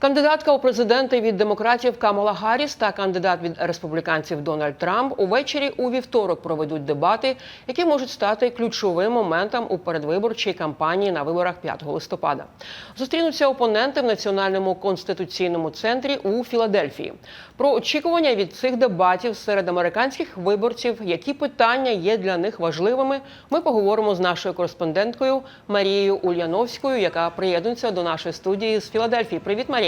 Кандидатка у президенти від демократів Камала Гарріс та кандидат від республіканців Дональд Трамп увечері у вівторок проведуть дебати, які можуть стати ключовим моментом у передвиборчій кампанії на виборах 5 листопада. Зустрінуться опоненти в національному конституційному центрі у Філадельфії. Про очікування від цих дебатів серед американських виборців, які питання є для них важливими, ми поговоримо з нашою кореспонденткою Марією Ульяновською, яка приєднується до нашої студії з Філадельфії. Привіт, Марія.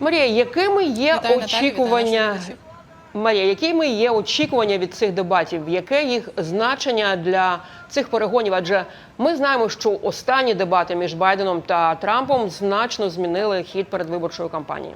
Марія, якими є Вітаю, очікування? вітаю. Марія, якими є очікування від цих дебатів? Яке їх значення для цих перегонів? Адже ми знаємо, що останні дебати між Байденом та Трампом значно змінили хід передвиборчої кампанії.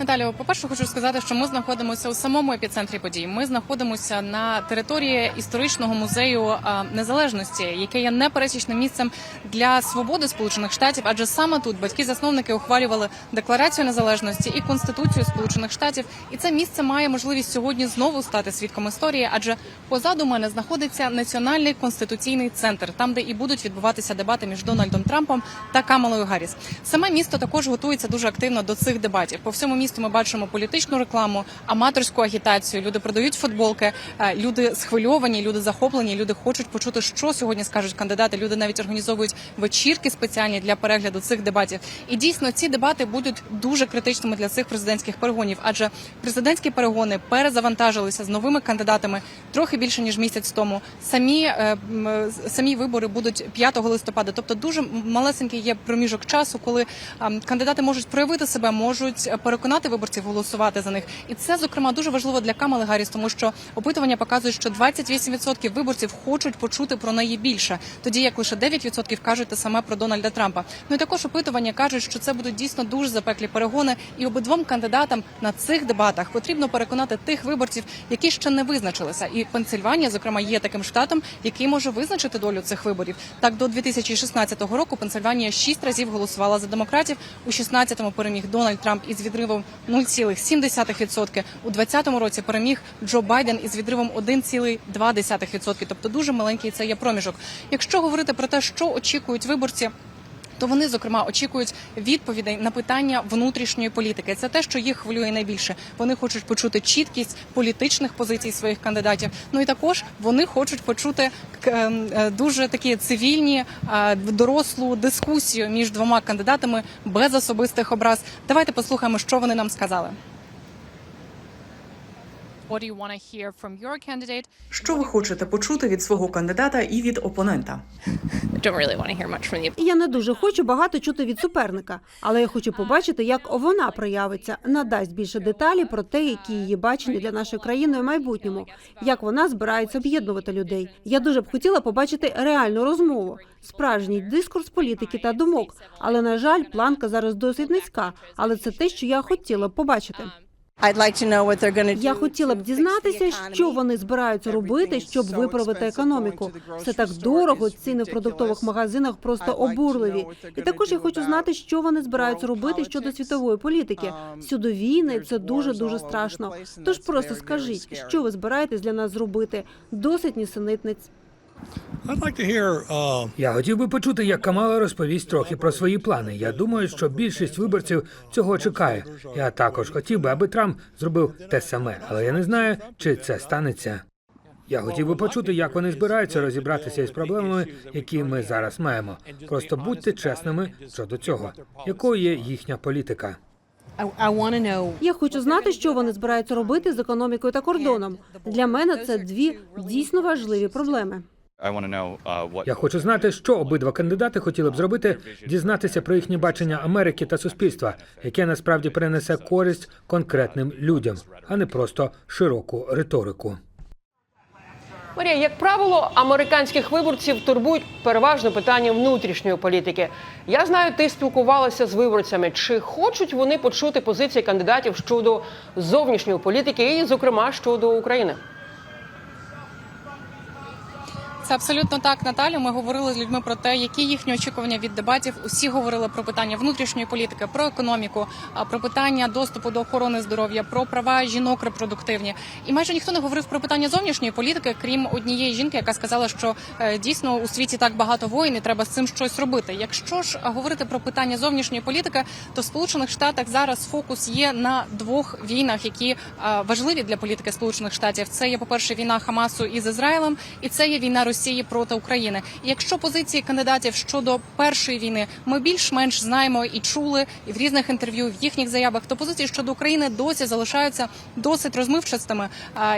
Наталю, по-перше, хочу сказати, що ми знаходимося у самому епіцентрі подій. Ми знаходимося на території історичного музею незалежності, яке є непересічним місцем для свободи Сполучених Штатів, адже саме тут батьки-засновники ухвалювали декларацію незалежності і конституцію Сполучених Штатів. І це місце має можливість сьогодні знову стати свідком історії, адже позаду мене знаходиться національний конституційний центр, там де і будуть відбуватися дебати між Дональдом Трампом та Камалою Гарріс. Саме місто також готується дуже активно до цих дебатів. По всьому місту ми бачимо політичну рекламу, аматорську агітацію. Люди продають футболки, е, люди схвильовані, люди захоплені, люди хочуть почути, що сьогодні скажуть кандидати. Люди навіть організовують вечірки спеціальні для перегляду цих дебатів. І дійсно ці дебати будуть дуже критичними для цих президентських перегонів, адже президентські перегони перезавантажилися з новими кандидатами трохи більше ніж місяць тому. Самі е, е, самі вибори будуть 5 листопада. Тобто дуже малесенький є проміжок часу, коли кандидати можуть проявити себе, можуть е, переконати виборців голосувати за них. І це зокрема дуже важливо для Камали Гарріс, тому що опитування показують, що 28% виборців хочуть почути про неї більше, тоді як лише 9% кажуть те саме про Дональда Трампа. Ну і також опитування кажуть, що це будуть дійсно дуже запеклі перегони, і обидвом кандидатам на цих дебатах потрібно переконати тих виборців, які ще не визначилися. І Пенсильванія, зокрема, є таким штатом, який може визначити долю цих виборів. Так, до 2016 року Пенсильванія шість разів голосувала за демократів. У 16-му переміг Дональд Трамп із відривом 0,7%. У 20-му році переміг Джо Байден із відривом 1,2%. Тобто дуже маленький це є проміжок. Якщо говорити про те, що очікують виборці. То вони зокрема очікують відповідей на питання внутрішньої політики. Це те, що їх хвилює найбільше. Вони хочуть почути чіткість політичних позицій своїх кандидатів. Ну і також вони хочуть почути ем, е, дуже такі цивільні е, дорослу дискусію між двома кандидатами без особистих образ. Давайте послухаємо, що вони нам сказали. Що ви хочете почути від свого кандидата і від опонента? Я не дуже хочу багато чути від суперника, але я хочу побачити, як вона проявиться, надасть більше деталі про те, які її бачення для нашої країни в майбутньому, як вона збирається об'єднувати людей. Я дуже б хотіла побачити реальну розмову, справжній дискурс політики та думок. Але на жаль, планка зараз досить низька. Але це те, що я хотіла б побачити. Я хотіла б дізнатися, що вони збираються робити, щоб виправити економіку. Все так дорого. Ціни в продуктових магазинах просто обурливі. І також я хочу знати, що вони збираються робити щодо світової політики. Всюди війни це дуже дуже страшно. Тож просто скажіть, що ви збираєтесь для нас зробити? Досить нісенітниць. I'd like to hear uh, Я хотів би почути, як Камала розповість трохи про свої плани. Я думаю, що більшість виборців цього чекає. Я також хотів би, аби Трамп зробив те саме, але я не знаю, чи це станеться. Я хотів би почути, як вони збираються розібратися із проблемами, які ми зараз маємо. Просто будьте чесними щодо цього. Якою є їхня політика? I, I want to know Я хочу знати, що вони збираються робити з економікою та кордоном. Для мене це дві дійсно важливі проблеми. I want to know uh, what Я хочу знати, що обидва кандидати хотіли б зробити, дізнатися про їхнє бачення Америки та суспільства, яке насправді принесе користь конкретним людям, а не просто широку риторику. Марія, як правило, американських виборців турбують переважно питання внутрішньої політики. Я знаю, ти спілкувалася з виборцями. Чи хочуть вони почути позиції кандидатів щодо зовнішньої політики, і, зокрема, щодо України? Це абсолютно так, Наталю. Ми говорили з людьми про те, які їхні очікування від дебатів. Усі говорили про питання внутрішньої політики, про економіку, про питання доступу до охорони здоров'я, про права жінок репродуктивні. І майже ніхто не говорив про питання зовнішньої політики, крім однієї жінки, яка сказала, що е, дійсно у світі так багато воїн, і треба з цим щось робити. Якщо ж говорити про питання зовнішньої політики, то в Сполучених Штатах зараз фокус є на двох війнах, які важливі для політики Сполучених Штатів. Це є, по перше, війна Хамасу із Ізраїлем, і це є війна Росії проти України. Якщо позиції кандидатів щодо першої війни ми більш-менш знаємо і чули і в різних інтерв'ю, в їхніх заявах, то позиції щодо України досі залишаються досить розмивчастими.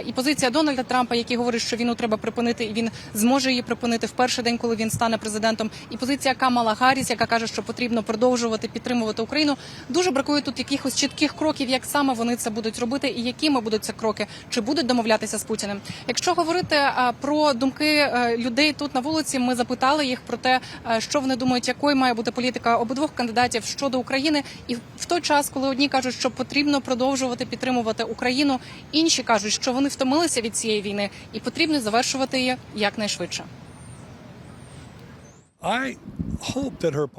І позиція Дональда Трампа, який говорить, що війну треба припинити, і він зможе її припинити в перший день, коли він стане президентом. І позиція Камала Гарріс, яка каже, що потрібно продовжувати підтримувати Україну. Дуже бракує тут якихось чітких кроків, як саме вони це будуть робити, і якими будуть це кроки, чи будуть домовлятися з Путіним. Якщо говорити про думки е, людей тут на вулиці, ми запитали їх про те, е, що вони думають, якою має бути політика обидвох кандидатів щодо України. І в той час, коли одні кажуть, що потрібно продовжувати підтримувати Україну, інші кажуть, що вони втомилися від цієї війни і потрібно завершувати її якнайшвидше.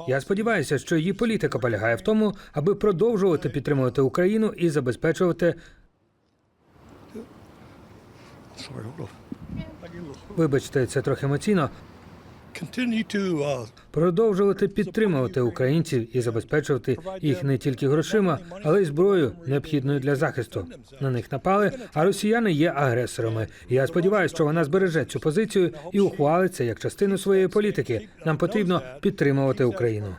Я сподіваюся, що її політика полягає в тому, аби продовжувати підтримувати Україну і забезпечувати. Вибачте, це трохи емоційно. uh, Продовжувати підтримувати українців і забезпечувати їх не тільки грошима, але й зброєю, необхідною для захисту. На них напали, а росіяни є агресорами. Я сподіваюся, що вона збереже цю позицію і ухвалиться як частину своєї політики. Нам потрібно підтримувати Україну.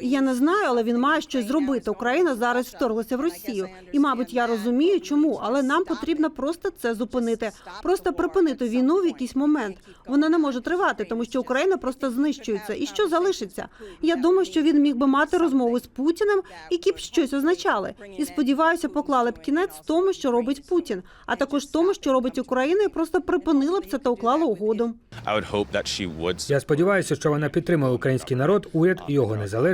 Я не знаю, але він має щось зробити. Україна зараз вторглася в Росію, і мабуть, я розумію, чому, але нам потрібно просто це зупинити, просто припинити війну в якийсь момент. Вона не може тривати, тому що Україна просто знищується. І що залишиться? Я думаю, що він міг би мати розмови з Путіним, які б щось означали. І сподіваюся, поклали б кінець тому, що робить Путін, а також тому, що робить Україна, і просто припинила б це та уклала угоду. Я сподіваюся, що вона підтримує український народ, уряд і його незалежність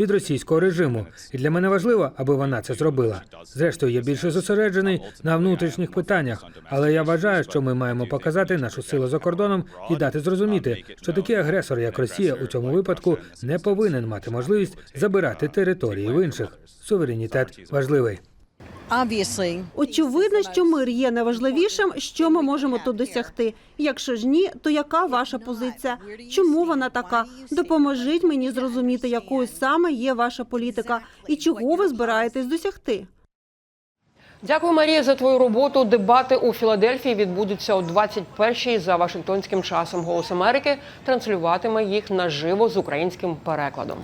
від російського режиму. І для мене важливо, аби вона це зробила. Зрештою, я більше зосереджений на внутрішніх питаннях, але я вважаю, що ми маємо показати нашу силу за кордоном і дати зрозуміти, що такий агресор, як Росія, у цьому випадку не повинен мати можливість забирати території в інших. Суверенітет важливий. Obviously, Очевидно, що мир є найважливішим, що ми можемо тут досягти. Якщо ж ні, то яка ваша позиція? Чому вона така? Допоможіть мені зрозуміти, якою саме є ваша політика і чого ви збираєтесь досягти. Дякую, Марія, за твою роботу. Дебати у Філадельфії відбудуться о 21-й за Вашингтонським часом. Голос Америки транслюватиме їх наживо з українським перекладом.